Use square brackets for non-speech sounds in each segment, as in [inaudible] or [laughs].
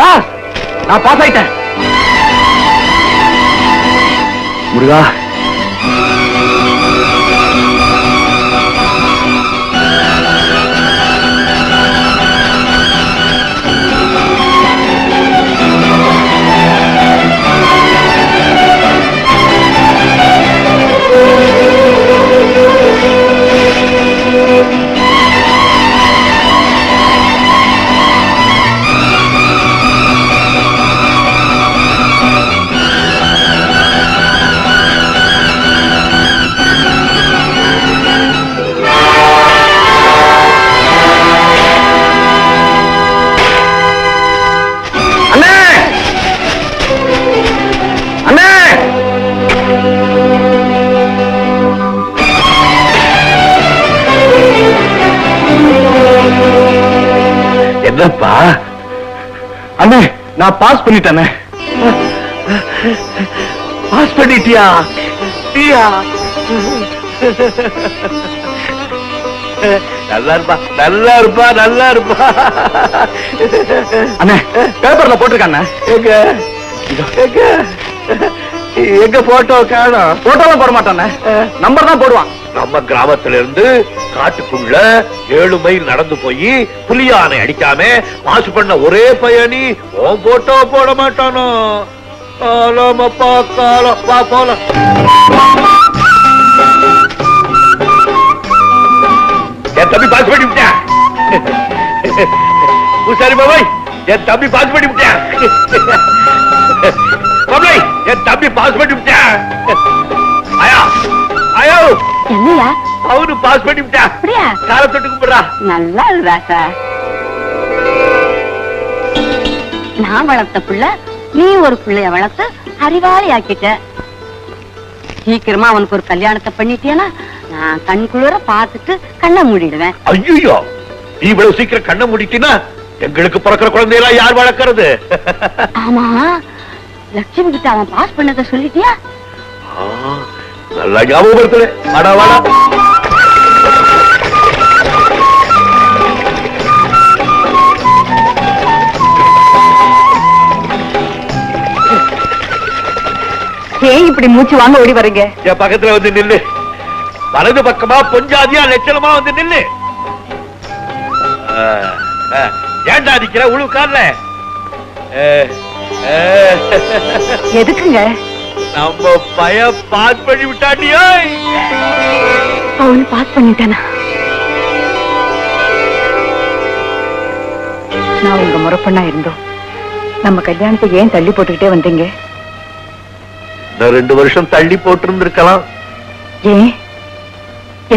Pass நான் pass ஆயிட்டேன். முருகா என்னப்பா அண்ணே நான் பாஸ் பண்ணிட்டேனே. பாஸ் பண்ணிட்டியா? டியா? நல்லா இருப்பா நல்லா இருப்பா நல்லா இருப்பா. அண்ணே பேப்பர்ல போட்டிருக்காண்ணே எங்க போட்டோ காணும்? போட்டோலாம் போட மாட்டானே நம்பர் தான் போடுவான். நம்ம கிராமத்துல இருந்து காட்டுக்குள்ள ஏழு மைல் நடந்து போய் புலியானை அடிக்காம மாசு பண்ண ஒரே பயணி உன் போட்டோ போட மாட்டானோ? காலமப்பா காலம் வா போலாம். என் தம்பி பாஸ் பண்ணி விட்டேன். பூசாரி பாபாய் என் தம்பி பாஸ் பண்ணி விட்டேன். பாபாய் என் தம்பி பாஸ் என்னையா அவனு பாஸ் பண்ணி விட்டான். அப்படியா? கால தொட்டு கும்பிடுறா நல்லா ராசா நான் வளர்த்த புள்ள நீ ஒரு புள்ளைய வளர்த்து அறிவாளி ஆக்கிட்ட சீக்கிரமா அவனுக்கு ஒரு கல்யாணத்தை பண்ணிட்டியனா நான் கண் குளிர பார்த்துட்டு கண்ணை மூடிடுவேன். ஐயோ இவ்வளவு சீக்கிரம் கண்ணை முடிட்டினா எங்களுக்கு பிறக்கிற குழந்தையெல்லாம் யார் வளர்க்கறது? ஆமா. லட்சுமி கிட்ட அவன் பாஸ் பண்ணதை சொல்லிட்டியா? ஆ, நல்லா ஞாபகப்படுத்துற. வாடா வாடா. ஏன் இப்படி மூச்சு வாங்க ஓடி வரீங்க? என் பக்கத்துல வந்து நில்லு. வலது பக்கமா பொஞ்சாதியா லட்சணமா வந்து நில்லு. ஏன்டா நிக்கிற? உழுக்கார்ல எதுக்குங்க? நம்ம பய பாஸ் பண்ணி விட்டாண்டியோ அவனு பாஸ் பண்ணிட்டானா? நான் உங்க முறப்பண்ணா இருந்தோம். நம்ம கல்யாணத்தை ஏன் தள்ளி போட்டுக்கிட்டே வந்தீங்க? இன்னும் ரெண்டு வருஷம் தள்ளி போட்டிருந்திருக்கலாம். ஏன்?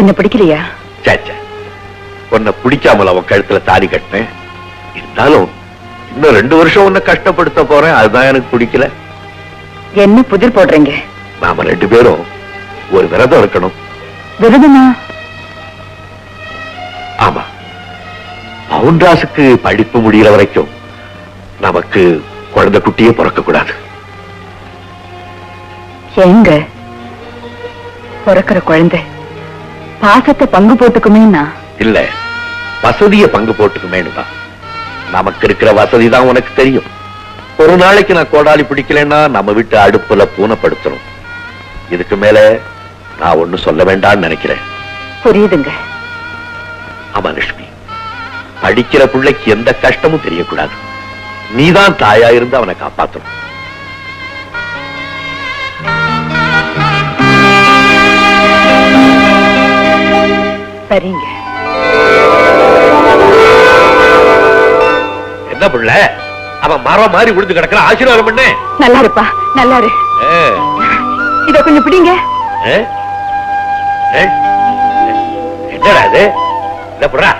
என்ன பிடிக்கலையா? சேச்சே உன்னை பிடிக்காமல் அவன் கழுத்துல தாலி கட்டினேன். இருந்தாலும் இன்னும் ரெண்டு வருஷம் உன்னை கஷ்டப்படுத்த போறேன். அதுதான் எனக்கு பிடிக்கல. என்ன புதிர் போடுறீங்க? நாம ரெண்டு பேரும் ஒரு விரதம் இருக்கணும். விருதுமா? ஆமா. பவுன்ராசுக்கு படிப்பு முடிகிற வரைக்கும் நமக்கு குழந்தை குட்டியே பிறக்க கூடாது எங்க பிறக்கிற குழந்தை. பாசத்தை பங்கு போட்டுக்குமேனா? இல்ல வசதிய பங்கு போட்டுக்குமேனுதான் நமக்கு இருக்கிற வசதி தான் உனக்கு தெரியும். ஒரு நாளைக்கு நான் கோடாலி பிடிக்கலைன்னா நம்ம வீட்டு அடுப்புல பூனைப்படுத்தணும். இதுக்கு மேல நான் ஒண்ணு சொல்ல வேண்டாம்னு நினைக்கிறேன். புரியுதுங்க. ஆமா லட்சுமி. படிக்கிற பிள்ளைக்கு எந்த கஷ்டமும் தெரியக்கூடாது. நீதான் தாயா இருந்து அவனை காப்பாத்தணும். சரிங்க. என்ன புள்ள? அவன் மரம் மாதிரி விழுந்து கிடக்கிற ஆசீர்வாதம் பண்ணு. நல்லா இருப்பா நல்லா இரு இத கொஞ்சம் பிடிங்க. என்னடா இது? இந்த புறா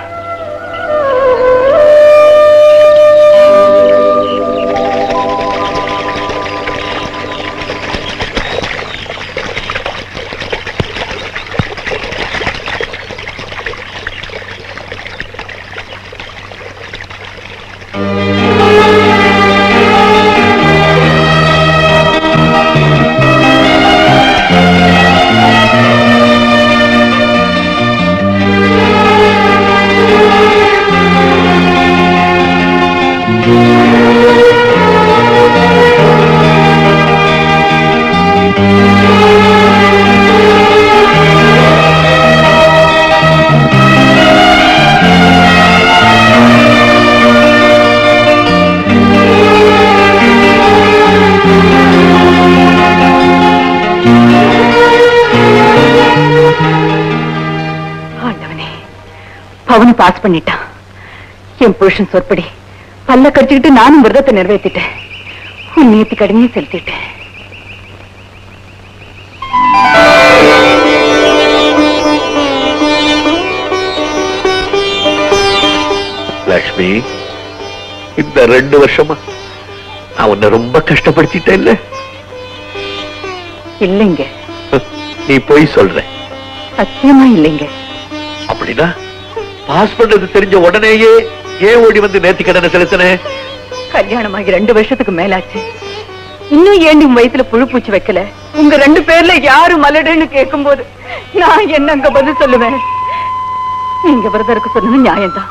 எக்ஸாமும் பாஸ் பண்ணிட்டான். என் புருஷன் சொற்படி பல்ல கடிச்சுக்கிட்டு நானும் விரதத்தை நிறைவேற்றிட்டேன் உன் நேர்த்தி கடமையும் செலுத்திட்டேன். லக்ஷ்மி இந்த ரெண்டு வருஷமா உன்னை ரொம்ப கஷ்டப்படுத்திட்டேன் இல்ல? இல்லைங்க. நீ போய் சொல்ற சத்தியமா இல்லைங்க. அப்படின்னா பாஸ் பண்ணது தெரிஞ்ச உடனேயே ஏன் ஓடி வந்து நேர்த்தி கடனை செலுத்தின கல்யாணமாகி ரெண்டு வருஷத்துக்கு மேலாச்சு. இன்னும் ஏண்டி உன் வயசுல புழு பூச்சி வைக்கல? உங்க ரெண்டு பேர்ல யாரு மலடுன்னு கேட்கும் போது நான் என்னங்க பதில் சொல்லுவேன்? நீங்க விரதருக்கு சொன்னது நியாயம்தான்.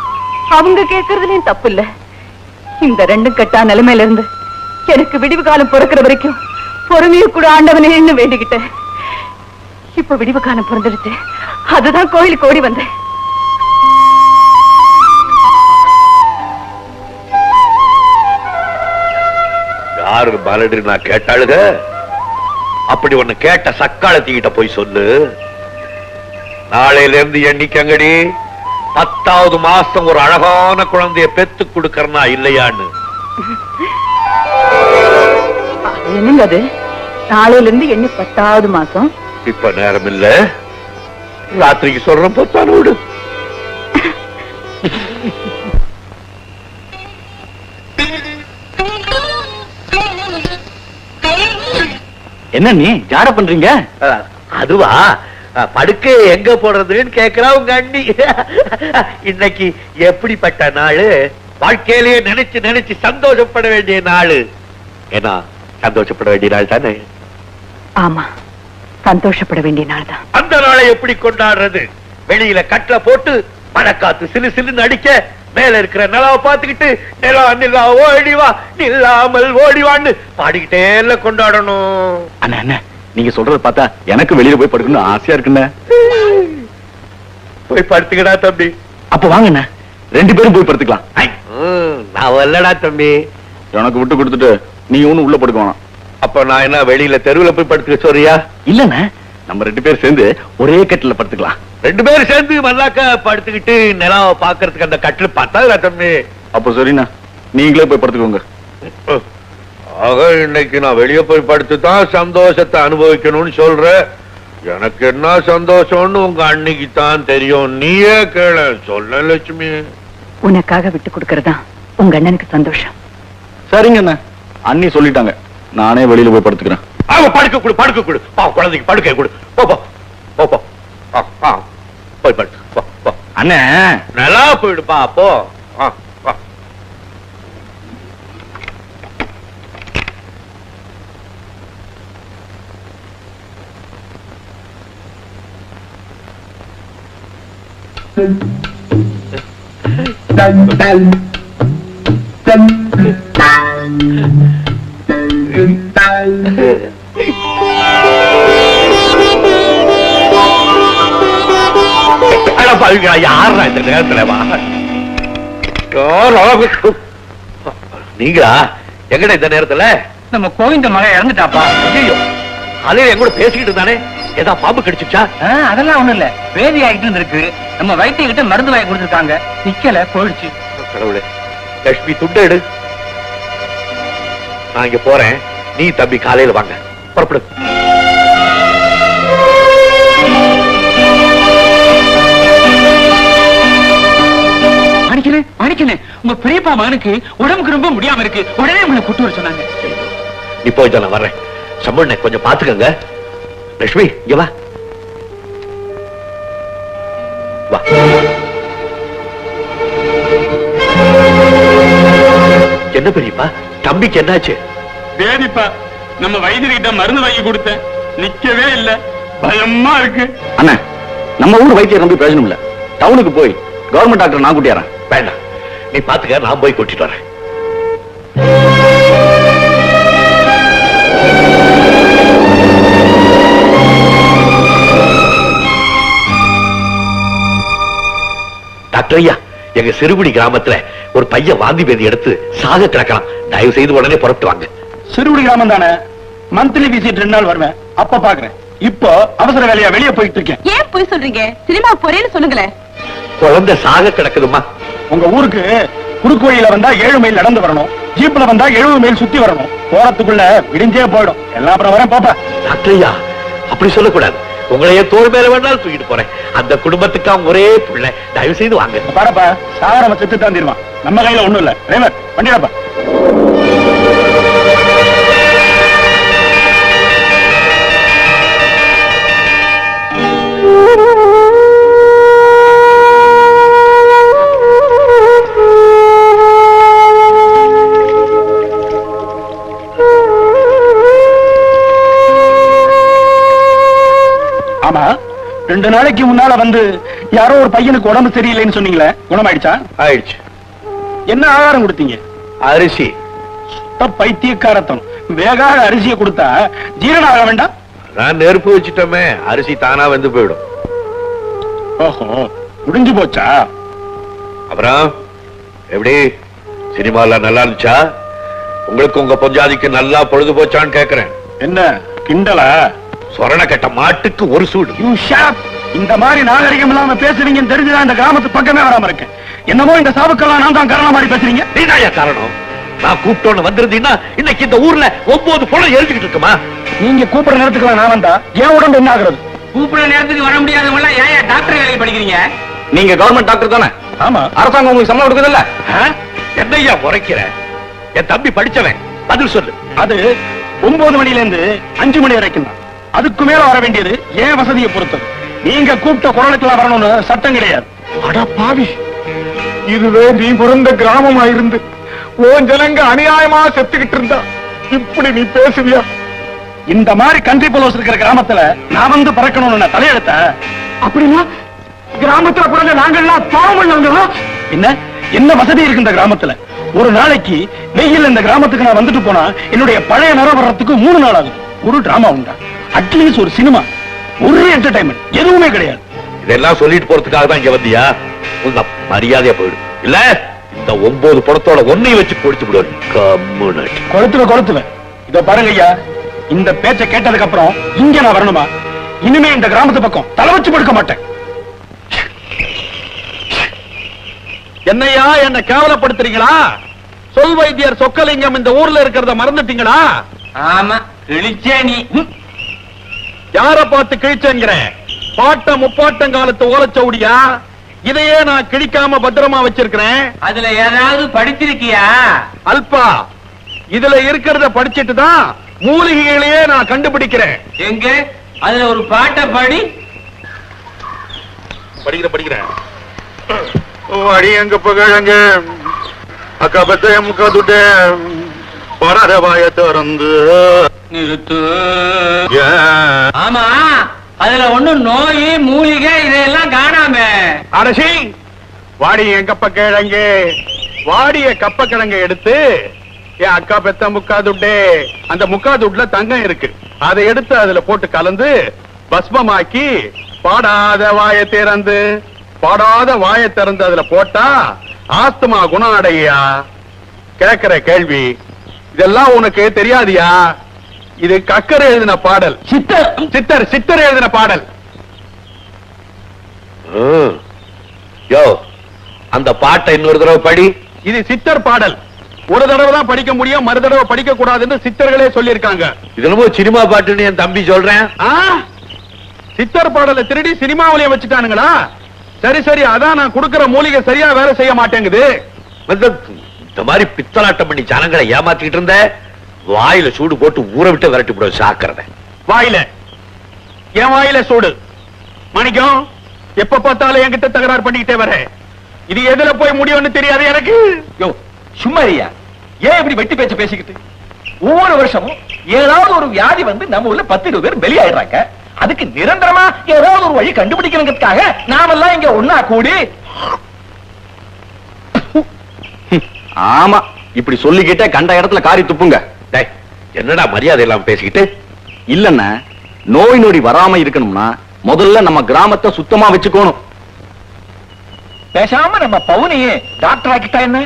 அவங்க கேட்கறதுலயும் தப்பு இல்ல இந்த ரெண்டும் கட்டா நிலைமையில இருந்து எனக்கு விடிவு காலம் பிறக்கிற வரைக்கும் பொறுமையை கூட ஆண்டவனேன்னு வேண்டிக்கிட்டேன். இப்ப விடிவு காலம் பிறந்துருச்சு அதுதான் கோயிலுக்கு ஓடி வந்தேன். யாரு மலடு நான் கேட்டாளுக? அப்படி ஒண்ணு கேட்ட சக்காலத்திக்கிட்ட போய் சொல்லு. நாளையில இருந்து எண்ணிக்கங்கடி. பத்தாவது மாசம் ஒரு அழகான குழந்தைய பெத்து கொடுக்கறனா இல்லையான்னு? என்னங்க அது நாளையில இருந்து எண்ணி பத்தாவது மாசம்? இப்ப நேரம் இல்ல ராத்திரிக்கு சொல்றேன் பொத்தான விடு. என்ன நீ? ஜாட பண்றீங்க? அதுவா? படுக்கை எங்க போடுறதுன்னு கேக்குறா உங்க அண்ணி. இன்னைக்கு எப்படிப்பட்ட நாளு? வாழ்க்கையிலேயே நினைச்சு நினைச்சு சந்தோஷப்பட வேண்டிய நாளு. ஏன்னா சந்தோஷப்பட வேண்டிய நாள் தானே? ஆமா. சந்தோஷப்பட வேண்டிய நாள் தான் அந்த நாளை எப்படி கொண்டாடுறது? வெளியில கட்டல போட்டு மழைக்காத்து சிலு சிலுன்னு அடிக்க மேல இருக்கிற நிலாவை பார்த்துக்கிட்டு நிலா நிலா ஓடிவா நில்லாமல் ஓடிவான்னு பாடிக்கிட்டே எல்லாம் கொண்டாடணும். அண்ணா அண்ணா நீங்க சொல்றத பார்த்தா எனக்கு வெளியில போய் படுக்கணும்னு ஆசையா இருக்குண்ணே. போய் படுத்துக்கடா தம்பி. அப்ப வாங்க அண்ணா ரெண்டு பேரும் போய் படுத்துக்கலாம். நான் வரலடா தம்பி. எனக்கு விட்டு கொடுத்துட்டு நீங்க ஒண்ணு உள்ள படுக்க வேணாம். அப்ப நான் என்ன வெளியில தெருவுல போய் படுத்துக்க சொல்றியா? இல்லண்ணே நம்ம ரெண்டு பேரும் சேர்ந்து ஒரே கட்டில படுத்துக்கலாம். ரெண்டு பேரும் சேர்ந்து மல்லாக்க படுத்துக்கிட்டு நிலாவை பாக்குறதுக்கு அந்த கட்டில் பார்த்தா தம்பி? அப்ப சரிண்ணா. நீங்களே போய் படுத்துக்கோங்க. ஆக இன்னைக்கு நான் வெளிய போய் படுத்து தான் சந்தோஷத்தை அனுபவிக்கணும்னு சொல்ற. எனக்கு என்ன சந்தோஷம்னு உங்க அன்னைக்கு தான் தெரியும். நீயே கேள. சொல்ல லட்சுமி. உனக்காக விட்டு கொடுக்கறதா உங்க அண்ணனுக்கு சந்தோஷம். சரிங்க அண்ணா அண்ணி சொல்லிட்டாங்க. நானே வெளியில போய் படுத்துக்கிறேன். அவ படுக்க கொடு படுக்க கொடு. பா குழந்தைக்கு படுக்க கொடு. போ போ. போ போ. போய் படு. போ போ. அண்ணே. நல்லா போயிடுப்பா போ. ஆ, வா. அட பாவிங்களா, யார்றா இந்த நேரத்துல வா. யாரா? நீங்களா? எங்கடா இந்த நேரத்துல? நம்ம கோவிந்த மகன் இறந்துட்டாப்பா. ஐயோ அலையில என் கூட பேசிக்கிட்டு இருந்தானே. ஏதா பாம்பு கடிச்சுச்சா? அதெல்லாம் ஒண்ணும் இல்ல. வேதி ஆகிட்டு இருந்திருக்கு. நம்ம வைத்திய கிட்ட மருந்து வாங்கி கொடுத்துருக்காங்க. நிக்கல போயிடுச்சு. கடவுளே. லட்சுமி துண்டை எடு. நான் இங்க போறேன். நீ தம்பி காலையில வாங்க. புறப்படு. மாணிக்கனே உங்க பெரியப்பா மகனுக்கு உடம்புக்கு ரொம்ப முடியாம இருக்கு. உடனே உங்களை கூட்டு வர சொன்னாங்க. போய் நான் வர்றேன். சம்பளனை கொஞ்சம் பாத்துக்கங்க லட்சுமி இங்க வா. வா. என்ன பெரியப்பா? தம்பிக்கு என்னாச்சு? வேதிப்பா நம்ம வைத்தியர்கிட்ட மருந்து வாங்கி கொடுத்தேன். நிக்கவே இல்ல. பயமா இருக்கு. அண்ணா நம்ம ஊர் வைத்தியர் நம்பி பிரயோஜனம் இல்ல. டவுனுக்கு போய் கவர்மெண்ட் டாக்டர் நான் கூட்டியாரன். வேண்டாம். நீ பாத்துக்க நான் போய் கூட்டிட்டு வரேன். டாக்டர் ஐயா எங்க சிறுகுடி கிராமத்துல ஒரு பையன் வாந்தி பேதி எடுத்து சாக கிடக்கலாம் தயவு செய்து உடனே புறப்பட்டு வாங்க. சிறுகுடி கிராமம் தானே? மந்த்லி விசிட் ரெண்டு நாள் வருவேன். அப்ப பாக்குறேன். இப்போ அவசர வேலையா வெளியே போயிட்டு இருக்கேன். ஏன் போய் சொல்றீங்க? சினிமா போறேன்னு சொல்லுங்களேன். குழந்தை சாக கிடக்குதுமா உங்க ஊருக்கு குறுக்கு வழியில வந்தா ஏழு மைல் நடந்து வரணும். ஜீப்ல வந்தா எழுபது மைல் சுத்தி வரணும். போறதுக்குள்ள விடிஞ்சே போயிடும். எல்லாம் அப்புறம் வரேன் பாப்பா. டாக்டரையா அப்படி சொல்லக்கூடாது. உங்களையே தோல் மேல வேணாலும் தூக்கிட்டு போறேன். அந்த குடும்பத்துக்கு அவன் ஒரே பிள்ளை. தயவு செய்து வாங்க பாருப்பா சாகரம செத்து தாண்டிடுவான் நம்ம கையில ஒண்ணும் இல்ல. டிரைவர் வண்டியாப்பா ரெண்டு நாளைக்கு முன்னால வந்து யாரோ ஒரு பையனுக்கு உடம்பு சரியில்லைன்னு சொன்னீங்களே குணமாயிடுச்சா? ஆயிடுச்சு. என்ன ஆகாரம் கொடுத்தீங்க? அரிசி. சுத்த பைத்தியக்காரத்தனம். வேகாத அரிசியை கொடுத்தா ஜீரணம் ஆக வேண்டாம்? நான் நெருப்பு வச்சுட்டோமே அரிசி தானா வந்து போயிடும். ஓஹோ முடிஞ்சு போச்சா? அப்புறம் எப்படி? சினிமால நல்லா இருந்துச்சா? உங்களுக்கு உங்க பொஞ்சாதிக்கு நல்லா பொழுது போச்சான்னு கேக்குறேன். என்ன கிண்டலா? சொரண கட்ட மாட்டுக்கு ஒரு சூடு. இந்த மாதிரி நாகரிகம் இல்லாம பேசுறீங்கன்னு தெரிஞ்சுதான் இந்த கிராமத்து பக்கமே வராம இருக்கேன். என்னமோ இந்த சாவுக்கெல்லாம் நான் தான் காரணம் மாதிரி பேசுறீங்க. நீதாயா காரணம்? நான் கூப்பிட்டோன்னு வந்திருந்தீங்கன்னா இன்னைக்கு இந்த ஊர்ல ஒன்பது பணம் எழுதிக்கிட்டு இருக்குமா? நீங்க கூப்பிடுற நேரத்துக்கு நான் வந்தா என் உடம்பு என்ன ஆகுறது? கூப்பிடுற நேரத்துக்கு வர முடியாதவங்க எல்லாம் ஏன் டாக்டர் வேலைக்கு படிக்கிறீங்க? நீங்க கவர்மெண்ட் டாக்டர் தானே? ஆமா. அரசாங்கம் உங்களுக்கு சம்பளம் கொடுக்குதுல்ல? ஆ? என்னய்யா முறைக்கிற? என் தம்பி படிச்சவன். பதில் சொல்லு. அது ஒன்பது மணில இருந்து அஞ்சு மணி வரைக்கும் தான் அதுக்கு மேல வர வேண்டியது ஏன் வசதியை பொறுத்தது. நீங்க கூப்பிட்ட குரலுக்கெல்லாம் வரணும்னு சட்டம் கிடையாது. அட பாவி. இதுவே நீ பிறந்த கிராமமா இருந்து ஓன் ஜனங்க அநியாயமா செத்துக்கிட்டு இருந்தா. இப்படி நீ பேசுவியா? இந்த மாதிரி கண்ட்ரி போலோஸ் இருக்கிற கிராமத்துல நான் வந்து பறக்கணும்னு தலையெடுத்த அப்படின்னா கிராமத்துல பிறந்த நாங்கெல்லாம் பாவம் பண்ணவங்களா? என்ன? என்ன வசதி இருக்கு இந்த கிராமத்துல? ஒரு நாளைக்கு வெயில் இந்த கிராமத்துக்கு நான் வந்துட்டு போனா என்னுடைய பழைய நிறம் வர்றதுக்கு மூணு நாள் ஆகுது. ஒரு டிராமா உண்டா? அட்லீஸ்ட் ஒரு சினிமா ஒரு என்டர்டைன்மெண்ட் எதுவுமே கிடையாது. இதெல்லாம் சொல்லிட்டு போறதுக்காக தான் இங்க வந்தியா? உங்க மரியாதையா போயிடு. இல்ல? இந்த ஒன்பது படத்தோட ஒன்னையும் வச்சு பொடிச்சு விடுவேன் கம்முன்னு கொளுத்துவ கொளுத்துவ இத பாருங்க ஐயா. இந்த பேச்ச கேட்டதுக்கு அப்புறம் இங்க நான் வரணுமா? இனிமே இந்த கிராமத்து பக்கம் தலை வச்சு படுக்க மாட்டேன். என்னையா என்ன கேவலப்படுத்துறீங்களா? சொல் வைத்தியர் சொக்கலிங்கம் இந்த ஊர்ல இருக்கிறத மறந்துட்டீங்களா? ஆமா. கிழிச்சே நீ யார பார்த்து கிழிச்சேங்கிற பாட்ட முப்பாட்டம் காலத்து ஓலச்சவுடியா? இதையே நான் கிழிக்காம பத்திரமா வச்சிருக்கிறேன். அதுல ஏதாவது படிச்சிருக்கியா அல்பா இதுல இருக்கிறத படிச்சிட்டு தான் மூலிகைகளையே நான் கண்டுபிடிக்கிறேன். எங்க? அதுல ஒரு பாட்டை பாடி. படிக்கிற படிக்கிறேன். வடி எங்க பகழங்க? அக்கா பத்த முக்கா துட்டு பரத வாய திறந்து. நிறுத்து. ஆமா அதுல ஒண்ணு நோய் மூலிகை இதெல்லாம் காணாம. அரசி வாடி என் கப்ப கிழங்கு. வாடிய கப்ப கிழங்க எடுத்து என் அக்கா பெத்த முக்கா துட்டே. அந்த முக்கா துட்டுல தங்கம் இருக்கு. அதை எடுத்து அதுல போட்டு கலந்து பஸ்மமாக்கி பாடாத வாய திறந்து. பாடாத வாய திறந்து அதுல போட்டா ஆஸ்துமா குணம் அடையா? கேக்குற கேள்வி இதெல்லாம் உனக்கு தெரியாதியா? இது கக்கர் எழுதின பாடல். சித்தர். சித்தர் சித்தர் எழுதின பாடல். யோ அந்த பாட்டை இன்னொரு தடவை படி. இது சித்தர் பாடல். ஒரு தடவை தான் படிக்க முடியும் மறு தடவை படிக்க கூடாதுன்னு சித்தர்களே சொல்லியிருக்காங்க. இது என்னமோ சினிமா பாட்டுன்னு என் தம்பி சொல்றேன். ஆ? சித்தர் பாடலை திருடி சினிமாவிலேயே வச்சுட்டானுங்களா? சரி சரி அதான் நான் கொடுக்கிற மூலிகை சரியா வேலை செய்ய மாட்டேங்குது. இந்த மாதிரி பித்தலாட்டம் பண்ணி ஜனங்களை ஏமாத்திக்கிட்டு இருந்த வாயில சூடு போட்டு ஊற விட்டு விரட்டி விட சாக்கிறத. வாயில. என் வாயில சூடு. மணிக்கம் எப்ப பார்த்தாலும் என்கிட்ட தகராறு பண்ணிக்கிட்டே வர. இது எதுல போய் முடியும்னு தெரியாது எனக்கு. யோ சும்மா ஐயா ஏன் இப்படி வெட்டி பேச்சு பேசிக்கிட்டு? ஒவ்வொரு வருஷமும் ஏதாவது ஒரு வியாதி வந்து நம்ம ஊர்ல பத்து இருபது பேர் வெளியாயிடுறாங்க அதுக்கு நிரந்தரமா ஏதாவது ஒரு வழி கண்டுபிடிக்கணுங்கிறதுக்காக நாமெல்லாம் இங்க ஒன்னா கூடி ஆமா இப்படி சொல்லிக்கிட்டே கண்ட இடத்துல காரி துப்புங்க. டேய், என்னடா மரியாதை இல்லாம பேசிக்கிட்டு? இல்லன்னா நோய் நொடி வராம இருக்கணும்னா முதல்ல நம்ம கிராமத்தை சுத்தமா வச்சுக்கணும். பேசாம நம்ம பவுனியே டாக்டர் ஆக்கிட்டா என்ன?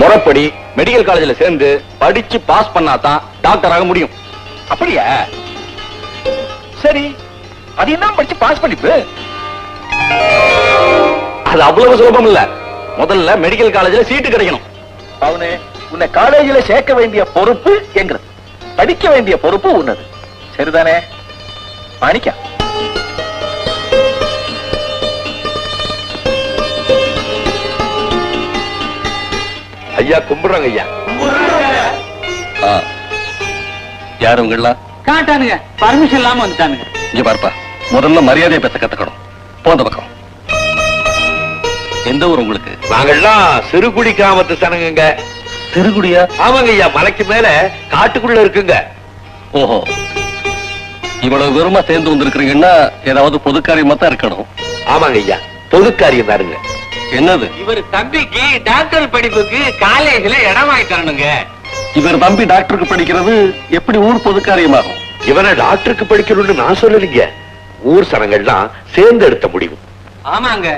முறைப்படி மெடிக்கல் காலேஜ்ல சேர்ந்து படிச்சு பாஸ் பண்ணாதான் டாக்டர் ஆக முடியும். அப்படியா? சரி அதையும் தான் படிச்சு பாஸ் பண்ணிப்பு? அது அவ்வளவு சுலபம் இல்ல முதல்ல மெடிக்கல் காலேஜ்ல சீட்டு கிடைக்கணும். அவனே உன்னை காலேஜில சேர்க்க வேண்டிய பொறுப்பு எங்கிறது படிக்க வேண்டிய பொறுப்பு உன்னது. சரிதானே? மாணிக்கா ஐயா கும்பிடுறாங்க ஐயா. யார் உங்களா காட்டானுங்க. பர்மிஷன் இல்லாம வந்துட்டானுங்க. இங்க பார்ப்பா. முதல்ல மரியாதையை பேச கத்துக்கணும். போந்த பக்கம். எந்த ஊர் உங்களுக்கு? நாங்கெல்லாம் சிறுகுடி கிராமத்து சனங்க திருக்குடியா ஆமாங்க ஐயா மலைக்கு மேல காட்டுக்குள்ள இருக்குங்க. ஓஹோ. இவ்வளவு வெறுமா சேர்ந்து வந்திருக்கிறீங்கன்னா ஏதாவது பொது காரியமா தான் இருக்கணும். ஆமாங்க ஐயா பொது காரியம் தாருங்க என்னது? இவர் தம்பிக்கு டாக்டர் படிப்புக்கு காலேஜ்ல இடம் வாங்கி தரணுங்க. இவர் தம்பி டாக்டருக்கு படிக்கிறது எப்படி ஊர் பொது காரியமாகும் இவனை டாக்டருக்கு படிக்கணும்னு நான் சொல்லலைங்க. ஊர் சனங்கள்லாம் சேர்ந்து எடுத்த முடிவு. ஆமாங்க.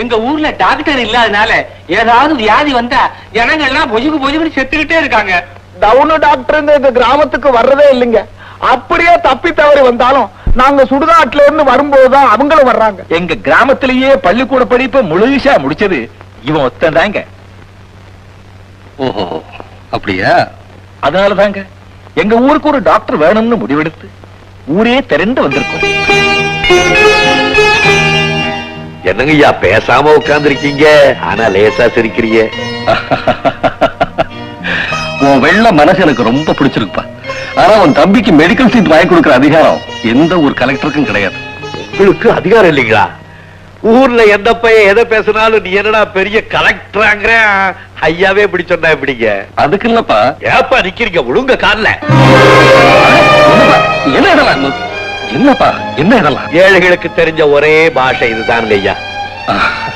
எங்க ஊர்ல டாக்டர் இல்லாதனால ஏதாவது வியாதி வந்தா ஜனங்கள்லாம் பொசுக்கு பொசுக்குன்னு செத்துக்கிட்டே இருக்காங்க. டவுனு டாக்டர் இந்த கிராமத்துக்கு வர்றதே இல்லைங்க. அப்படியே தப்பி தவறி வந்தாலும் நாங்க சுடுகாட்டுல இருந்து வரும்போதுதான் அவங்களும் வர்றாங்க. எங்க கிராமத்திலேயே பள்ளிக்கூட படிப்பு முழுசா முடிச்சது இவன் ஒத்தன் தாங்க. ஓஹோ அப்படியா? அதனாலதாங்க எங்க ஊருக்கு ஒரு டாக்டர் வேணும்னு முடிவெடுத்து ஊரே திரண்டு வந்திருக்கோம். என்னங்க ஐயா பேசாம உட்கார்ந்திருக்கீங்க? ஆனா லேசா சிரிக்கிறீங்க. [laughs] உன் வெள்ள மனசு எனக்கு ரொம்ப பிடிச்சிருக்குப்பா. ஆனா உன் தம்பிக்கு மெடிக்கல் சீட் வாங்கி கொடுக்கிற அதிகாரம் எந்த ஒரு கலெக்டருக்கும் கிடையாது. உங்களுக்கு அதிகாரம் இல்லைங்களா? ஊர்ல எந்த பையன் எதை பேசினாலும் நீ என்னடா பெரிய கலெக்டராங்கிற? ஐயாவே இப்படி சொன்னா எப்படிங்க? அதுக்கு இல்லப்பா. ஏப்பா நிக்கிறீங்க ஒழுங்க கால்ல? என்ன என்னப்பா? என்ன இதெல்லாம்? ஏழைகளுக்கு தெரிஞ்ச ஒரே பாஷை இதுதானுங்க ஐயா ஆஹ்.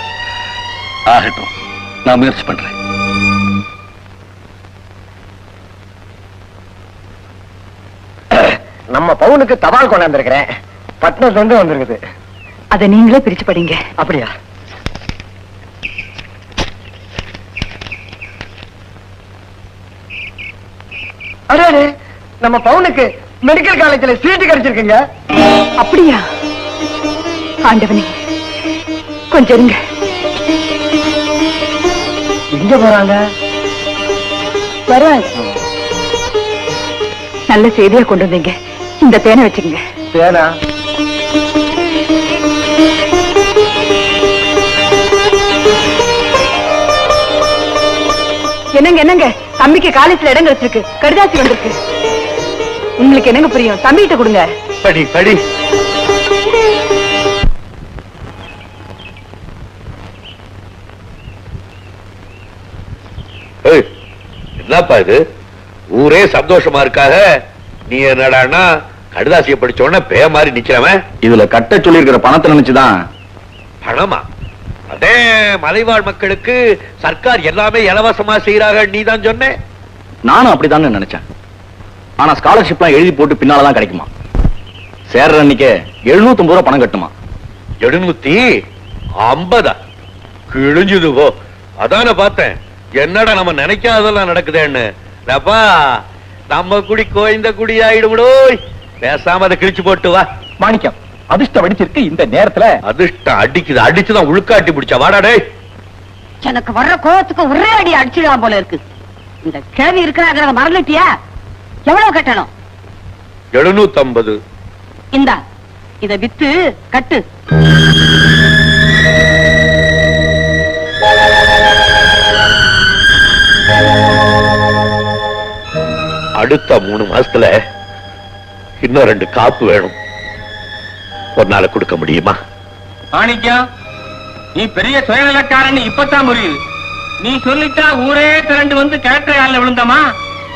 ஆகட்டும். நான் முயற்சி பண்றேன். நம்ம பவுனுக்கு தபால் கொண்டாந்துருக்கிறேன். பட்னத்துல இருந்து வந்திருக்குது. அதை நீங்களே பிரிச்சு படிங்க. அப்படியா? அடே, நம்ம பவுனுக்கு மெடிக்கல் காலேஜ்ல சீட்டு கிடைச்சிருக்குங்க. அப்படியா? ஆண்டவனே கொஞ்சம் இருங்க. எங்க போறாங்க? வருவாங்க நல்ல செய்தியா கொண்டு வந்தீங்க. இந்த தேனை வச்சுக்கங்க. தேனா? என்னங்க என்னங்க? தம்பிக்கு காலேஜ்ல இடம் கிடைச்சிருக்கு. கடிதாசி வந்திருக்கு. உங்களுக்கு என்னங்க புரியும்? தம்பிகிட்ட கொடுங்க. படி படி. ஏய், என்னப்பா இது? ஊரே சந்தோஷமா இருக்காக. நீ என்னடான்னா கடுதாசிய படிச்ச உடனே பே மாதிரி நிக்கிறவன். இதுல கட்ட சொல்லி இருக்கிற பணத்தை நினைச்சுதான். பணமா? அதே மலைவாழ் மக்களுக்கு சர்க்கார் எல்லாமே இலவசமா செய்யறாங்க நீ தான் சொன்ன? நானும் அப்படிதானே நினைச்சேன். ஆனா ஸ்காலர்ஷிப்லாம் எழுதி போட்டு பின்னாலதான் கிடைக்குமா? சேர்ற அன்னைக்கு எழுநூத்தி ரூபா பணம் கட்டுமா? எழுநூத்தி ஐம்பதா? கிழிஞ்சுது போ. அதான பார்த்தேன். என்னடா நம்ம நினைக்காதெல்லாம் நடக்குதேன்னு. டப்பா நம்ம குடி கோய்ந்த குடி ஆயிடுவிடோய் பேசாம அதை கிழிச்சு போட்டு வா. மாணிக்கம் அதிர்ஷ்டம் வெடிச்சிருக்கு இந்த நேரத்துல. அதிர்ஷ்டம் அடிக்குது. அடிச்சுதான் உள்காட்டி பிடிச்சா. வாடா டேய். எனக்கு வர்ற கோவத்துக்கு ஒரே அடி அடிச்சிடலாம் போல இருக்கு. இந்த கேள்வி இருக்கிறாங்கிறத மறந்துட்டியா? எவ்வளவு கட்டணும்? எழுநூத்தி ஐம்பது இந்தா இத வித்து கட்டு. அடுத்த மூணு மாசத்துல இன்னும் ரெண்டு காப்பு வேணும். ஒரு கொடுக்க முடியுமா? மாணிக்கம் நீ பெரிய சுயநலக்காரன்னு இப்பதான் புரியுது. நீ சொல்லிட்டா ஊரே திரண்டு வந்து கேட்ட காலில் விழுந்தமா?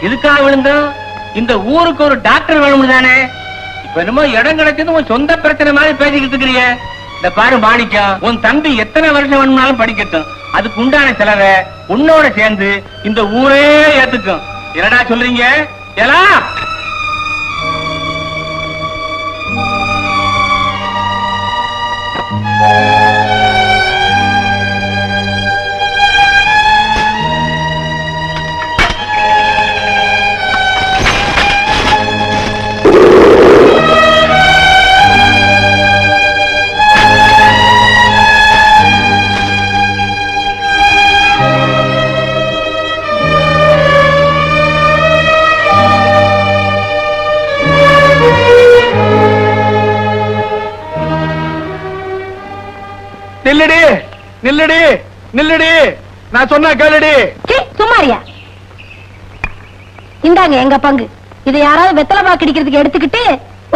இதுக்காக விழுந்தோம்? இந்த ஊருக்கு ஒரு டாக்டர் வேணும் தானே? இப்ப என்னமோ இடம் கிடைச்சது உன் சொந்த பிரச்சனை மாதிரி பேசிக்கிட்டு இருக்கிறீங்க இந்த பாரு மாணிக்கம் உன் தம்பி எத்தனை வருஷம் வேணும்னாலும் படிக்கட்டும். அதுக்கு உண்டான செலவை உன்னோட சேர்ந்து இந்த ஊரே ஏத்துக்கும். என்னடா சொல்றீங்க? எல்லாம் நில்லுடி நில்லுடி நில்லுடி. நான் சொன்ன கேளுடி. சும்மாரியா? இந்தாங்க எங்க பங்கு. இதை யாராவது வெத்தலை பாக்கு அடிக்கிறதுக்கு எடுத்துக்கிட்டு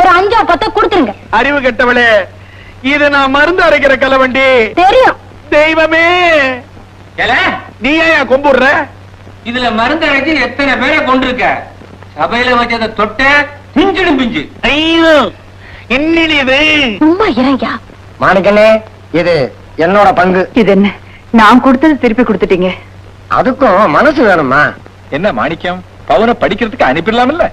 ஒரு அஞ்சோ பத்தோ கொடுத்துருங்க. அறிவு கெட்டவளே இது நான் மருந்து அரைக்கிற கலவண்டி. தெரியும். தெய்வமே. ஏல, நீ ஏன் கும்பிடுற? இதுல மருந்து அழைச்சி எத்தனை பேரை கொண்டிருக்க சபையில வச்சத தொட்ட பிஞ்சிடும் பிஞ்சு. ஐயோ என்னடி இது சும்மா இறங்கியா மாணிக்கண்ணே இது என்னோட பங்கு. இது என்ன நான் கொடுத்தது திருப்பி கொடுத்துட்டீங்க. அதுக்கும் மனசு வேணுமா? என்ன மாணிக்கம்? பவனை படிக்கிறதுக்கு அனுப்பிடலாம் இல்ல